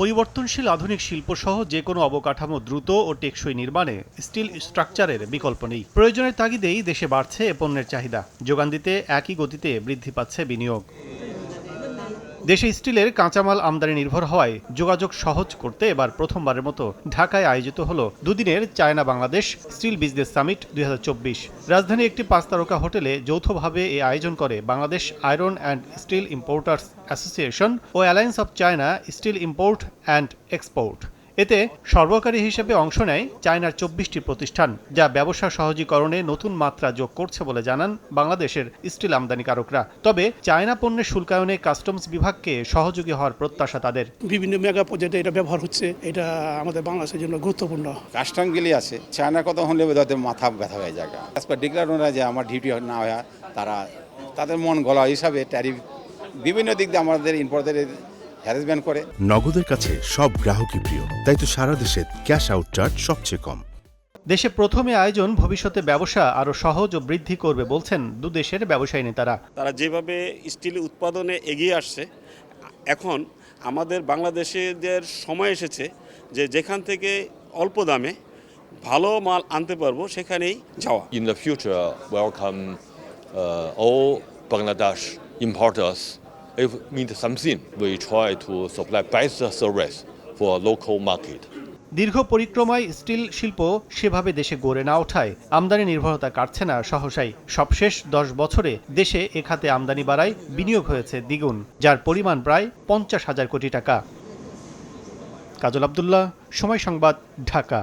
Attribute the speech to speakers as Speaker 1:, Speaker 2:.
Speaker 1: পরিবর্তনশীল আধুনিক শিল্পসহ যে কোনো অবকাঠামো দ্রুত ও টেকসই নির্মাণে স্টিল স্ট্রাকচারের বিকল্প নেই। প্রয়োজনের তাগিদেই দেশে বাড়ছে এ পণ্যের চাহিদা। যোগান দিতে একই গতিতে বৃদ্ধি পাচ্ছে বিনিয়োগ। দেশে স্টিলের কাঁচামাল আমদানি নির্ভর হওয়ায় যোগাযোগ সহজ করতে এবার প্রথমবারের মতো ঢাকায় আয়োজিত হল দুদিনের China Bangladesh steel business summit দুই রাজধানী একটি পাঁচ তারকা হোটেলে যৌথভাবে এ আয়োজন করে Bangladesh iron and steel importers association O alliance of China steel import and export. এতে সর্বকারী হিসেবে অংশ নেয় চায়নার চব্বিশটি প্রতিষ্ঠান যা ব্যবসা সহজীকরণে নতুন মাত্রা যোগ করছে বলে জানান বাংলাদেশের স্টিল আমদানিকারকরা। তবে চায়না পণ্যের শুল্কায়নে কাস্টমস বিভাগকে সহযোগী হওয়ার প্রত্যাশা তাদের।
Speaker 2: বিভিন্ন মেগা প্রজেক্টে এটা ব্যবহার হচ্ছে এটা আমাদের বাংলাদেশের জন্য গুরুত্বপূর্ণ।
Speaker 3: কাস্টমগুলি আছে। চায়নার কথা হলে তাদের মাথা ব্যথা হয়ে যায়। অ্যাজ পার যে আমার ডিউটি না হয় তারা তাদের মন গলা হিসাবে ট্যারিফ বিভিন্ন দিক দিয়ে আমাদের ইম্পোর্টার হ্যারাসমেন্ট করে।
Speaker 4: নগদের কাছে সব গ্রাহকই প্রিয় তাই তো সারা দেশে ক্যাশ আউট চার্জ সবচেয়ে কম।
Speaker 1: দেশে প্রথমে আয়োজন ভবিষ্যতে ব্যবসা আরও সহজ ও বৃদ্ধি করবে বলছেন দু দেশের ব্যবসায়ী নেতারা।
Speaker 5: তারা যেভাবে স্টিল উৎপাদনে এগিয়ে আসছে এখন আমাদের বাংলাদেশিদের সময় এসেছে যে যেখান থেকে অল্প দামে ভালো মাল আনতে পারব সেখানেই যাওয়া।
Speaker 6: In the future welcome uh, Bangladesh Bangladesh If need something, we try to supply best service for local market.
Speaker 1: দীর্ঘ পরিক্রমায় স্টিল শিল্প সেভাবে দেশে গড়ে না ওঠায় আমদানি নির্ভরতা কাটছে না সহসাই। সবশেষ দশ বছরে দেশে এ খাতে আমদানি বাড়ায় বিনিয়োগ হয়েছে দ্বিগুণ যার পরিমাণ প্রায় পঞ্চাশ হাজার কোটি টাকা। কাজল আবদুল্লাহ সময় সংবাদ ঢাকা।